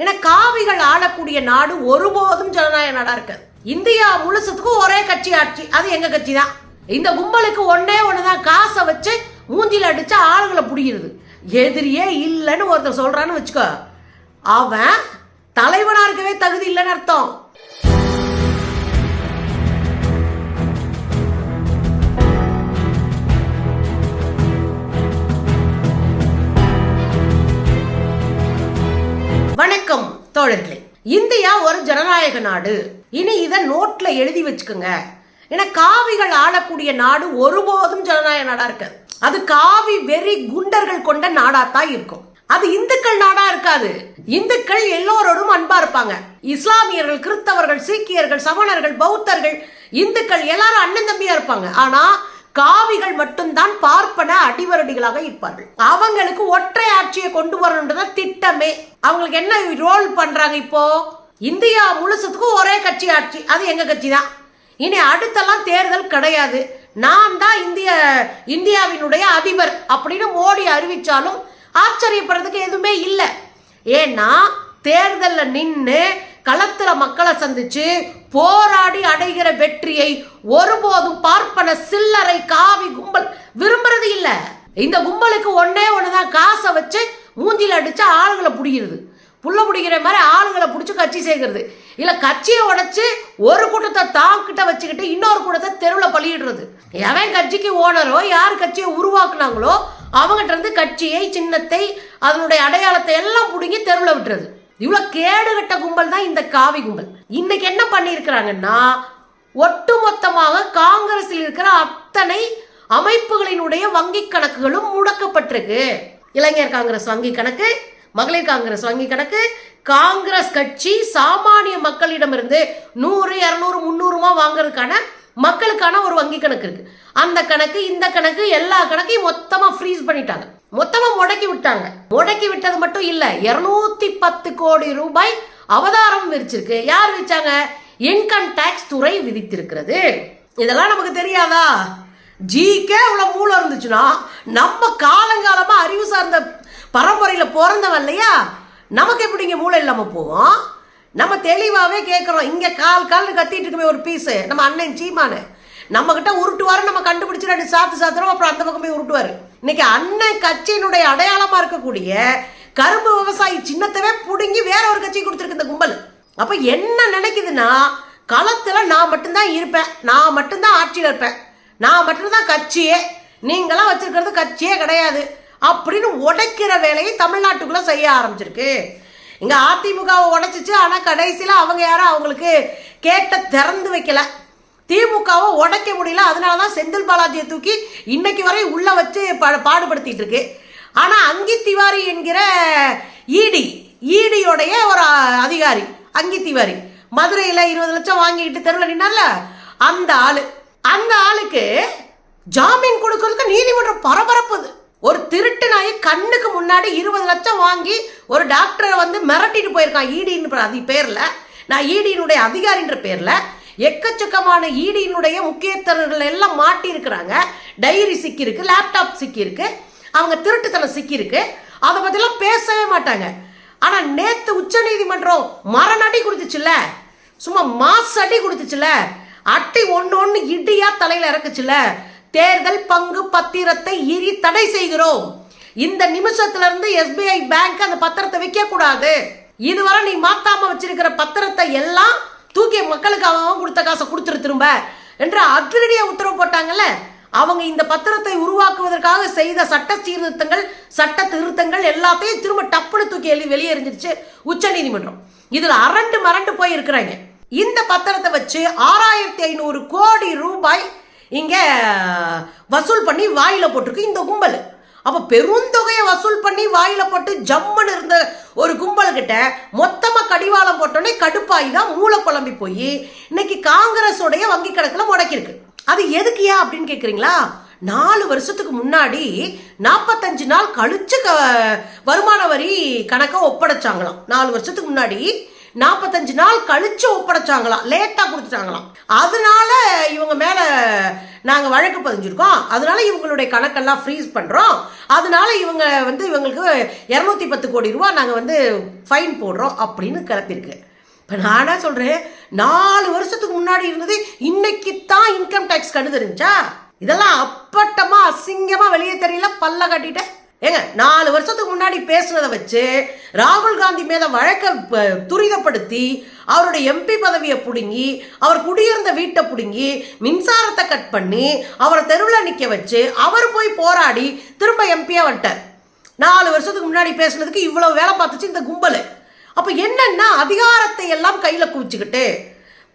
ஏன்னா காவிகள் ஆளக்கூடிய நாடு ஒருபோதும் ஜனநாயக நாடா இருக்காது. இந்தியா முழுசத்துக்கும் ஒரே கட்சி ஆட்சி. அது எங்க கட்சி தான் இந்த கும்பலுக்கு ஒன்னே ஒண்ணுதான். காசை வச்சு மூஞ்சில அடிச்சு ஆளுகளை பிடிக்கிறது. எதிரியே இல்லைன்னு ஒருத்தர் சொல்றான்னு வச்சுக்கோ. அவன் தலைவனா இருக்கவே தகுதி இல்லைன்னு அர்த்தம். தோழர்களே இந்தியா ஒரு ஜனநாயக நாடு. இனி இதை நோட்ல எழுதி வச்சுக்கோங்க. ஏன்னா காவிகள் ஆளக்கூடிய நாடு ஒருபோதும் ஜனநாயக நாடா இருக்காது. அது காவி வெறி குண்டர்கள் கொண்ட நாடாத்தான் இருக்கும். அது இந்துக்கள் நாடா இருக்காது. இந்துக்கள் எல்லோரோடும் அன்பா இருப்பாங்க. இஸ்லாமியர்கள் கிறிஸ்தவர்கள் சீக்கியர்கள் சமணர்கள் பௌத்தர்கள் இந்துக்கள் எல்லாரும் அண்ணன் தம்பியா இருப்பாங்க. ஆனா காவிகள் மட்டும்தான் பார்ப்பன அடிவரடிகளாக இருப்பார்கள். அவங்களுக்கு ஒற்றை ஆட்சியை கொண்டு வரணுன்றத திட்டமே. அவங்களுக்கு என்ன ரோல் பண்றாங்க இப்போ? இந்தியா முழுசத்துக்கும் ஒரே கட்சி ஆட்சி. அது எங்க கட்சி தான் இனி அடுத்தெல்லாம் தேர்தல் கிடையாது. நான் தான் இந்திய இந்தியாவினுடைய அதிபர் அப்படின்னு மோடி அறிவிச்சாலும் ஆச்சரியப்படுறதுக்கு எதுவுமே இல்லை. ஏன்னா தேர்தலில் நின்று களத்துல மக்களை சந்திச்சு போராடி அடைகிற வெற்றியை ஒருபோதும் பார்ப்பன சில்லறை காவி கும்பல் விரும்புறது இல்ல. இந்த கும்பலுக்கு ஒன்னே ஒண்ணுதான். காசை வச்சு மூஞ்சில அடிச்சு ஆளுங்களை பிடிக்கிறது. புள்ள பிடிக்கிற மாதிரி ஆளுங்களை பிடிச்சி கட்சி சேர்க்கறது. இல்ல கட்சியை உடைச்சு ஒரு கூட்டத்தை தாங்கிட்ட வச்சுக்கிட்டு இன்னொரு கூட்டத்தை தெருவில் பழியிடுறது. எவன் கட்சிக்கு ஓனரோ யார் கட்சியை உருவாக்குனாங்களோ அவங்ககிட்ட இருந்து கட்சியை சின்னத்தை அதனுடைய அடையாளத்தை எல்லாம் பிடுங்கி தெருவில் விட்டுறது. இவ்வளவு கேடுகட்ட கும்பல் தான் இந்த காவி கும்பல். இன்னைக்கு என்ன பண்ணியிருக்கிறாங்கன்னா ஒட்டுமொத்தமாக காங்கிரஸில் இருக்கிற அத்தனை அமைப்புகளினுடைய வங்கி கணக்குகளும் முடக்கப்பட்டிருக்கு. இளைஞர் காங்கிரஸ் வங்கி கணக்கு மகளிர் காங்கிரஸ் வங்கி கணக்கு காங்கிரஸ் கட்சி சாமானிய மக்களிடமிருந்து நூறு இரநூறு முந்நூறுமா வாங்குறதுக்கான மக்களுக்கான ஒரு வங்கி கணக்கு இருக்கு. அந்த கணக்கு இந்த கணக்கு எல்லா கணக்கையும் மொத்தமா ஃப்ரீஸ் பண்ணிட்டாங்க. மொத்தமா முடக்கி விட்டாங்க. முடக்கி விட்டது மட்டும் இல்ல இருநூத்தி பத்து கோடி ரூபாய் அவதாரம் விரிச்சிருக்கு. யார் விரிச்சாங்க? இன்கம் டேக்ஸ் துறை விதித்திருக்கிறது. இதெல்லாம் நமக்கு தெரியாதா? ஜிக்கே இவ்வளோ மூளை இருந்துச்சுன்னா நம்ம காலங்காலமா அறிவு சார்ந்த பரம்பரையில் பிறந்தவன் இல்லையா? நமக்கு எப்படிங்க மூளை இல்லாமல் போவோம் நம்ம தெளிவாகவே கேட்குறோம் இங்கே கால் கால்னு கத்திட்டு இருக்குமே ஒரு பீஸு நம்ம அண்ணன் சீமானு. நம்மக்கிட்ட உருட்டுவார் உருட்டுவாரு நம்ம கண்டுபிடிச்சி ரெண்டு சாத்து சாத்துறோம். அப்புறம் அந்த பக்கம் போய் உருட்டுவாரு. இன்னைக்கு அண்ணன் கட்சியினுடைய அடையாளமா இருக்கக்கூடிய கரும்பு விவசாயி சின்னத்தவே பிடுங்கி வேற ஒரு கட்சி கொடுத்துருக்கு இந்த கும்பல். அப்ப என்ன நினைக்குதுன்னா களத்துல நான் மட்டும்தான் இருப்பேன் நான் மட்டும்தான் ஆட்சியில் இருப்பேன் நான் மட்டும்தான் கட்சியே நீங்களாம் வச்சிருக்கிறது கட்சியே கிடையாது அப்படின்னு உடைக்கிற வேலையை தமிழ்நாட்டுக்குள்ள செய்ய ஆரம்பிச்சிருக்கு. இங்க அதிமுகவை உடைச்சிச்சு ஆனா கடைசியில அவங்க யாரும் அவங்களுக்கு கேட்ட திறந்து வைக்கல. திமுகவை உடைக்க முடியல. அதனால தான் செந்தில் பாலாஜியை தூக்கி இன்னைக்கு வரை உள்ளே வச்சு பா பாடுபடுத்திட்டு இருக்கு. ஆனால் அங்கி திவாரி என்கிற ஈடி ஈடியோடைய ஒரு அதிகாரி அங்கி திவாரி மதுரையில் இருபது லட்சம் வாங்கிட்டு தெருவில் நின்னார்ல? அந்த ஆள் அந்த ஆளுக்கு ஜாமீன் கொடுக்கறதுக்கு நீதிமன்றம் பரபரப்புது. ஒரு திருட்டு நாய் கண்ணுக்கு முன்னாடி இருபது லட்சம் வாங்கி ஒரு டாக்டரை வந்து மிரட்டிட்டு போயிருக்கான். ஈடின்னு அது பேரில். நான் ஈடியினுடைய அதிகாரின்ற பேரில். எக்கச்சக்கமான ஈடியினுடைய முக்கியத்தர்கள் எல்லாம் மாட்டியிருக்கிறாங்க. டைரி சிக்கியிருக்கு லேப்டாப் சிக்கியிருக்கு அவங்க திருட்டுத்தனம் சிக்கியிருக்கு. அதை பற்றிலாம் பேசவே மாட்டாங்க. ஆனால் நேற்று உச்ச நீதிமன்றம் மரணடி கொடுத்துச்சுல்ல? சும்மா மாசு அடி கொடுத்துச்சுல அட்டி ஒன்று ஒன்று இடியா தலையில் இறக்குச்சுல தேர்தல் பங்கு பத்திரத்தை இறி தடை செய்கிறோம். இந்த நிமிஷத்துல இருந்து எஸ்பிஐ பேங்க் அந்த பத்திரத்தை விற்க கூடாது இதுவரை நீ மாத்தாம வச்சிருக்கிற பத்திரத்தை எல்லாம் தூக்கி மக்களுக்கு அவன் கொடுத்த காசை கொடுத்துரு திரும்ப என்று அதிரடியாக உத்தரவு போட்டாங்கல்ல? அவங்க இந்த பத்திரத்தை உருவாக்குவதற்காக செய்த சட்ட சீர்திருத்தங்கள் சட்ட திருத்தங்கள் எல்லாத்தையும் திரும்ப டப்புன்னு தூக்கி எழுதி வெளியே எறிஞ்சிருச்சு உச்ச நீதிமன்றம். இதில் அரண்டு மரண்டு போய் இருக்கிறாங்க இந்த பத்திரத்தை வச்சு ஆறாயிரத்தி ஐநூறு கோடி ரூபாய் இங்க வசூல் பண்ணி வாயில போட்டிருக்கு இந்த கும்பல். அப்போ பெருந்தொகையை வசூல் பண்ணி வாயில போட்டு ஜம்முன்னு இருந்த ஒரு கும்பல்கிட்ட மொத்தமாக கடிவாளம் போட்டோன்னே கடுப்பாயி தான் மூளை குழம்பி போய் இன்னைக்கு காங்கிரஸோடைய வங்கி கணக்கில் முடக்கிருக்கு அது எதுக்குயா அப்படின்னு கேட்குறீங்களா நாலு வருஷத்துக்கு முன்னாடி நாற்பத்தஞ்சு நாள் கழிச்சு க வருமான வரி கணக்கை ஒப்படைச்சாங்களாம். நாலு வருஷத்துக்கு முன்னாடி நாற்பத்தஞ்சு நாள் கழிச்சு ஒப்படைச்சாங்களாம். லேட்டாக கொடுத்துட்டாங்களாம். அதனால இவங்க மேலே நாங்கள் வழக்கு பதிஞ்சிருக்கோம். அதனால இவங்களுடைய கணக்கெல்லாம் ஃப்ரீஸ் பண்ணுறோம் அதனால இவங்க வந்து இவங்களுக்கு இரநூத்தி பத்து கோடி ரூபா நாங்கள் வந்து ஃபைன் போடுறோம் அப்படின்னு கிளப்பியிருக்கு. இப்போ நானே சொல்கிறேன் நாலு வருஷத்துக்கு முன்னாடி இருந்தது இன்னைக்கு தான் இன்கம் டேக்ஸ் கண்டு தெரிஞ்சா? இதெல்லாம் அப்பட்டமாக அசிங்கமாக வெளியே தெரியல பல்ல கட்டிட்டேன். ஏங்க நாலு வருஷத்துக்கு முன்னாடி பேசுனதை வச்சு ராகுல் காந்தி மேல வழக்க துரிதப்படுத்தி அவருடைய எம்பி பதவியை பிடுங்கி அவர் குடியிருந்த வீட்டை பிடுங்கி மின்சாரத்தை கட் பண்ணி அவரை தெருவில் நிற்க வச்சு அவர் போய் போராடி திரும்ப எம்பியாக வந்துட்டார். நாலு வருஷத்துக்கு முன்னாடி பேசுனதுக்கு இவ்வளோ வேலை பார்த்துச்சு இந்த கும்பல். அப்போ என்னன்னா அதிகாரத்தை எல்லாம் கையில் குவிச்சுக்கிட்டு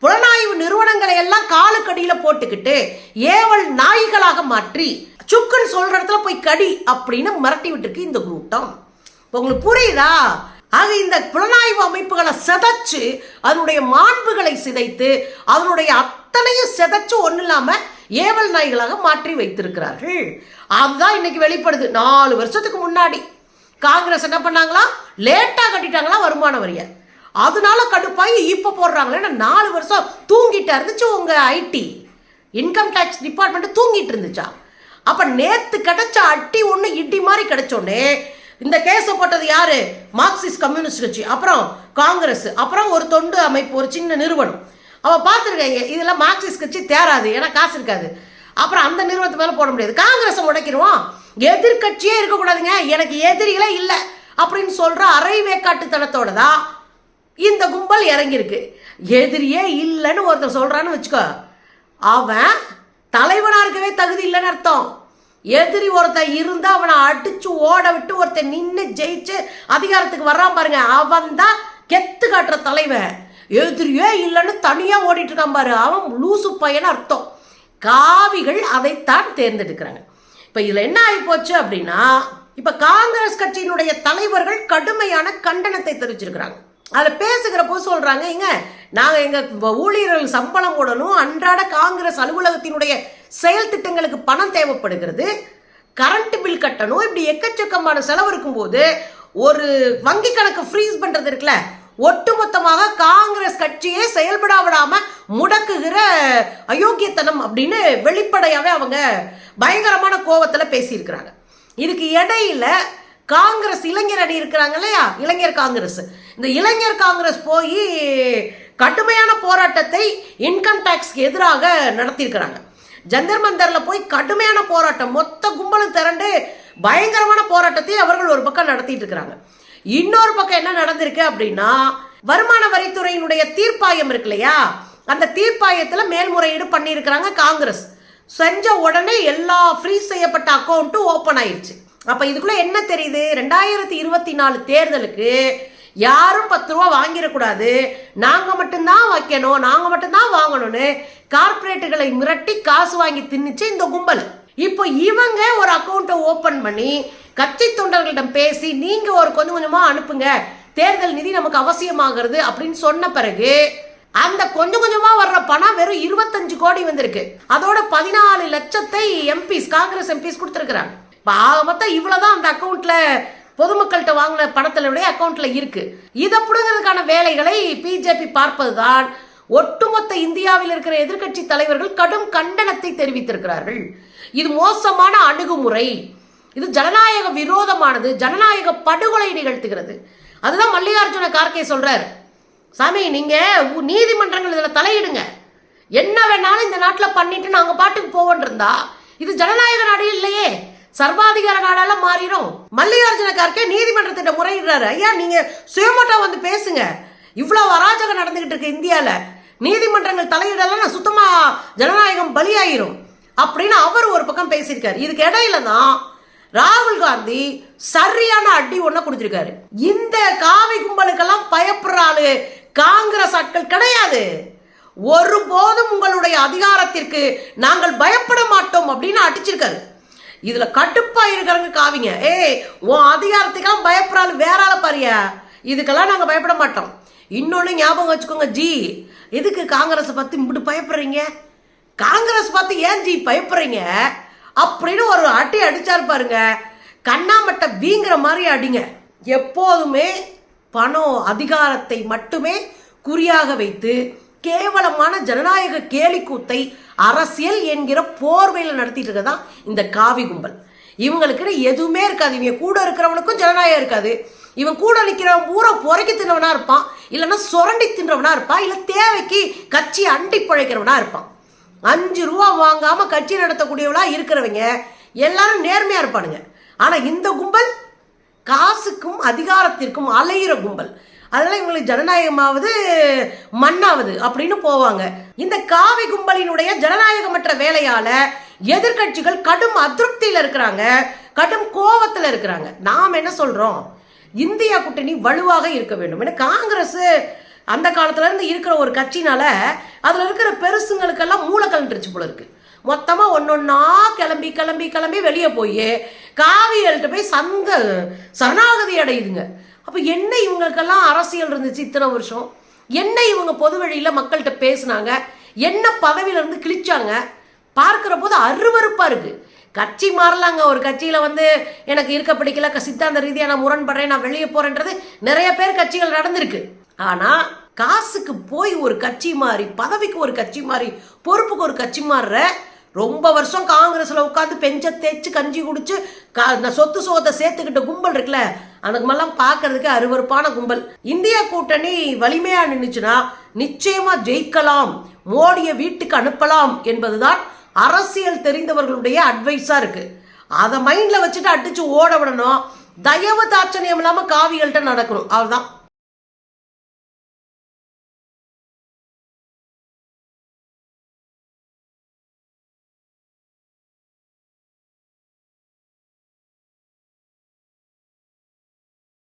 புலனாய்வு நிறுவனங்களை எல்லாம் காலுக்கடியில் போட்டுக்கிட்டு ஏவல் நாய்களாக மாற்றி சுக்குன்னு சொல்ற இடத்துல போய் கடி அப்படின்னு மிரட்டி விட்டுருக்கு இந்த கூட்டம் உங்களுக்கு புரியுதா? ஆக இந்த புலனாய்வு அமைப்புகளை சிதைச்சு அதனுடைய மாண்புகளை சிதைத்து அதனுடைய அத்தனையும் சிதைச்சு ஒன்றும் இல்லாமல் ஏவல் நாய்களாக மாற்றி வைத்திருக்கிறார்கள். அதுதான் இன்னைக்கு வெளிப்படுது. நாலு வருஷத்துக்கு முன்னாடி காங்கிரஸ் என்ன பண்ணாங்களா? லேட்டாக கட்டிட்டாங்களா வருமான வரிய. அதனால கடுப்பாகி இப்போ போடுறாங்களே நாலு வருஷம் தூங்கிட்டா இருந்துச்சு உங்கள் ஐடி. இன்கம் டேக்ஸ் டிபார்ட்மெண்ட் தூங்கிட்டு இருந்துச்சா? அப்போ நேற்று கிடைச்ச அட்டி ஒன்று இட்டி மாதிரி கிடைச்சோன்னே இந்த கேஸை போட்டது யாரு? மார்க்சிஸ்ட் கம்யூனிஸ்ட் கட்சி. அப்புறம் காங்கிரஸ். அப்புறம் ஒரு தொண்டு அமைப்பு ஒரு சின்ன நிறுவனம். அவள் பார்த்துருக்காங்க இதெல்லாம் மார்க்சிஸ்ட் கட்சி தேராது ஏன்னா காசு இருக்காது. அப்புறம் அந்த நிறுவனத்து மேலே போட முடியாது. காங்கிரஸை முடக்கிடுவோம். எதிர்கட்சியே இருக்கக்கூடாதுங்க. எனக்கு எதிரிகளே இல்லை. அப்படின்னு சொல்கிற அரை வேக்காட்டுத்தனத்தோட தான் இந்த கும்பல் இறங்கியிருக்கு. எதிரியே இல்லைன்னு ஒருத்தர் சொல்கிறான்னு வச்சுக்கோ. அவன் தலைவனா இருக்கவே தகுதி இல்லைன்னு அர்த்தம். எதிரி ஒருத்தன் இருந்தா அவனை அடிச்சு ஓட விட்டு ஒருத்தன் நின்று ஜெயிச்சு அதிகாரத்துக்கு வர்றான் பாருங்க. அவன் தான் கெத்து காட்டுற தலைவன். எதிரியே இல்லைன்னு தனியா ஓடிட்டு இருக்கான் பாரு. அவன் லூசு பையன் அர்த்தம். காவிகள் அதைத்தான் தேர்ந்தெடுக்கிறாங்க. இப்ப இதுல என்ன ஆகி போச்சு அப்படின்னா இப்ப காங்கிரஸ் கட்சியினுடைய தலைவர்கள் கடுமையான கண்டனத்தை தெரிவிச்சிருக்கிறாங்க. அதில் பேசுகிற போது சொல்றாங்க இங்க நாங்கள் எங்கள் ஊழியர்கள் சம்பளம் போடணும் அன்றாட காங்கிரஸ் அலுவலகத்தினுடைய செயல் திட்டங்களுக்கு பணம் தேவைப்படுகிறது கரண்ட் பில் கட்டணும் இப்படி எக்கச்சக்கமான செலவு இருக்கும்போது ஒரு வங்கி கணக்கு ஃப்ரீஸ் பண்ணுறது இருக்குல்ல ஒட்டுமொத்தமாக காங்கிரஸ் கட்சியே செயல்பட விடாம முடக்குகிற அயோக்கியத்தனம் அப்படின்னு வெளிப்படையாகவே அவங்க பயங்கரமான கோவத்தில் பேசியிருக்கிறாங்க. இதுக்கு இடையில காங்கிரஸ் இளைஞர் அணி இருக்கிறாங்க இல்லையா? இளைஞர் காங்கிரஸ். இந்த இளைஞர் காங்கிரஸ் போய் கடுமையான போராட்டத்தை இன்கம் டேக்ஸ்க்கு எதிராக நடத்தியிருக்கிறாங்க. ஜந்தர் மந்தரில் போய் கடுமையான போராட்டம் மொத்த கும்பலும் திரண்டு பயங்கரமான போராட்டத்தை அவர்கள் ஒரு பக்கம் நடத்திட்டு இருக்கிறாங்க இன்னொரு பக்கம் என்ன நடந்திருக்கு அப்படின்னா வருமான வரித்துறையினுடைய தீர்ப்பாயம் இருக்கு இல்லையா? அந்த தீர்ப்பாயத்தில் மேல்முறையீடு பண்ணியிருக்கிறாங்க காங்கிரஸ். செஞ்ச உடனே எல்லா ஃப்ரீஸ் செய்யப்பட்ட அக்கௌண்ட்டும் ஓப்பன் ஆயிடுச்சு அப்போ இதுக்குள்ள என்ன தெரியுது? ரெண்டாயிரத்தி இருபத்தி நாலு தேர்தலுக்கு யாரும் பத்து ரூபா வாங்கிடக்கூடாது நாங்கள் மட்டும்தான் வைக்கணும். நாங்கள் மட்டும்தான் வாங்கணும்னு கார்ப்பரேட்டுகளை மிரட்டி காசு வாங்கி தின்னுச்சு இந்த கும்பல். இப்போ இவங்க ஒரு அக்கௌண்ட்டை ஓப்பன் பண்ணி கட்சி தொண்டர்களிடம் பேசி நீங்கள் ஒரு கொஞ்சம் கொஞ்சமாக அனுப்புங்க. தேர்தல் நிதி நமக்கு அவசியமாகிறது அப்படின்னு சொன்ன பிறகு அந்த கொஞ்சம் கொஞ்சமா வர்ற பணம் வெறும் இருபத்தஞ்சு கோடி வந்திருக்கு. அதோட பதினாலு லட்சத்தை எம்பிஸ் காங்கிரஸ் எம்பிஸ் கொடுத்துருக்குறாங்க. இப்போ ஆக மொத்தம் இவ்வளவுதான் அந்த அக்கௌண்ட்ல பொதுமக்கள்கிட்ட வாங்கின பணத்தினுடைய அக்கௌண்ட்ல இருக்கு. இதை பிடுங்கிறதுக்கான வேலைகளை பிஜேபி பார்ப்பதுதான். ஒட்டுமொத்த இந்தியாவில் இருக்கிற எதிர்க்கட்சி தலைவர்கள் கடும் கண்டனத்தை தெரிவித்திருக்கிறார்கள். இது மோசமான அணுகுமுறை. இது ஜனநாயக விரோதமானது. ஜனநாயக படுகொலை நிகழ்த்துகிறது. அதுதான் மல்லிகார்ஜுன கார்கே சொல்றார். சாமி நீங்க உ- நீதிமன்றங்கள் இதில் தலையிடுங்க. என்ன வேணாலும் இந்த நாட்டில் பண்ணிட்டு நாங்கள் பாட்டுக்கு போவோம் இருந்தா இது ஜனநாயக நாடு இல்லையே. சர்வாதிகார நாடால மாறிடும் மல்லிகார்ஜுன கார்கே நீதிமன்றத்திட்ட முறையிடுறாரு. ஐயா நீங்க சுயமட்டா வந்து பேசுங்க. இவ்வளவு அராஜகம் நடந்துகிட்டு இருக்கு இந்தியால. நீதிமன்றங்கள் தலையிடலாம் நான் சுத்தமா ஜனநாயகம் பலியாயிரும். அப்படின்னு அவர் ஒரு பக்கம் பேசியிருக்காரு. இதுக்கு இடையில தான் ராகுல் காந்தி சரியான அடி ஒண்ண கொடுத்திருக்காரு. இந்த காவி கும்பலுக்கெல்லாம் பயப்படுற ஆளு காங்கிரஸ் ஆட்கள் கிடையாது. ஒருபோதும் உங்களுடைய அதிகாரத்திற்கு நாங்கள் பயப்பட மாட்டோம் அப்படின்னு அடிச்சிருக்காரு. இதுல கடுப்பா இருக்கிறவங்க காவிங்க. ஏய் உன் அதிகாரத்துக்கெல்லாம் பயப்படுற வேற ஆள பாரியா இதுக்கெல்லாம் நாங்க பயப்பட மாட்டோம். இன்னொன்னு ஞாபகம் வச்சுக்கோங்க ஜி. எதுக்கு காங்கிரஸை பத்தி இப்படி பயப்படுறீங்க? காங்கிரஸ் பார்த்து ஏன் ஜி பயப்படுறீங்க? அப்படின்னு ஒரு அடி அடிச்சாரு பாருங்க. கண்ணாமட்டை வீங்குற மாதிரி அடிங்க. எப்போதுமே பணம் அதிகாரத்தை மட்டுமே குறியாக வைத்து கேவலமான ஜனநாயக கேலிக்கூத்தை அரசியல் என்கிற போர்வையில் நடத்திட்டு இருக்கதான் இந்த காவி கும்பல். இவங்களுக்கு எதுவுமே இருக்காது. இவங்க கூட இருக்கிறவனுக்கும் ஜனநாயகம் இருக்காது. இவன் கூட நிற்கிறவன் பூரா பொறைக்கி தின்றவனா இருப்பான். இல்லைன்னா சுரண்டி தின்றவனா இருப்பான். இல்லை தேவைக்கு கட்சி அண்டி பிழைக்கிறவனா இருப்பான். அஞ்சு ரூபா வாங்காம கட்சி நடத்தக்கூடியவளா இருக்கிறவங்க எல்லாரும் நேர்மையா இருப்பானுங்க. ஆனா இந்த கும்பல் காசுக்கும் அதிகாரத்திற்கும் அலையிற கும்பல். அதனால் இவங்களுக்கு ஜனநாயகமாவது மண்ணாவது அப்படின்னு போவாங்க. இந்த காவி கும்பலினுடைய ஜனநாயகமற்ற வேலையால எதிர்க்கட்சிகள் கடும் அதிருப்தியில் இருக்கிறாங்க. கடும் கோபத்தில் இருக்கிறாங்க. நாம் என்ன சொல்கிறோம் இந்தியா கூட்டணி வலுவாக இருக்க வேண்டும். ஏன்னா காங்கிரஸ் அந்த காலத்துலேருந்து இருக்கிற ஒரு கட்சினால அதில் இருக்கிற பெருசுங்களுக்கெல்லாம் மூளை கலண்டுருச்சு போல இருக்கு. மொத்தமாக ஒன்னொன்னா கிளம்பி கிளம்பி கிளம்பி வெளியே போய் காவியல்கிட்ட போய் சந்த சரணாகதி அடையுதுங்க. அப்போ என்ன இவங்களுக்கெல்லாம் அரசியல் இருந்துச்சு இத்தனை வருஷம்? என்ன இவங்க பொது வழியில் மக்கள்கிட்ட பேசுனாங்க? என்ன பதவியிலேருந்து கிழிச்சாங்க? பார்க்குற போது அருவறுப்பாக இருக்குது கட்சி மாறலாங்க. ஒரு கட்சியில் வந்து எனக்கு இருக்க பிடிக்கல சித்தாந்த ரீதியாக நான் முரண்படுறேன் நான் வெளியே போகிறேன்றது நிறைய பேர் கட்சிகள் நடந்திருக்கு. ஆனால் காசுக்கு போய் ஒரு கட்சி மாறி பதவிக்கு ஒரு கட்சி மாறி பொறுப்புக்கு ஒரு கட்சி மாறுற ரொம்ப வருஷம் காங்கிரஸில் உட்காந்து பெஞ்ச தேய்ச்சி கஞ்சி குடிச்சு கா- இந்த சொத்து சோத்தை சேர்த்துக்கிட்ட கும்பல் இருக்குல்ல அந்த கும்பல்லாம் பார்க்கிறதுக்கு அருவருப்பான கும்பல். இந்தியா கூட்டணி வலிமையாக நின்றுச்சுன்னா நிச்சயமாக ஜெயிக்கலாம் மோடியை வீட்டுக்கு அனுப்பலாம் என்பதுதான் அரசியல் தெரிந்தவர்களுடைய அட்வைஸாக இருக்குது அதை மைண்டில் வச்சுட்டு அடித்து ஓட விடணும். தயவு தாட்சணியம் இல்லாமல் காவிகள்கிட்ட நடக்கணும். அவ்வளவுதான்.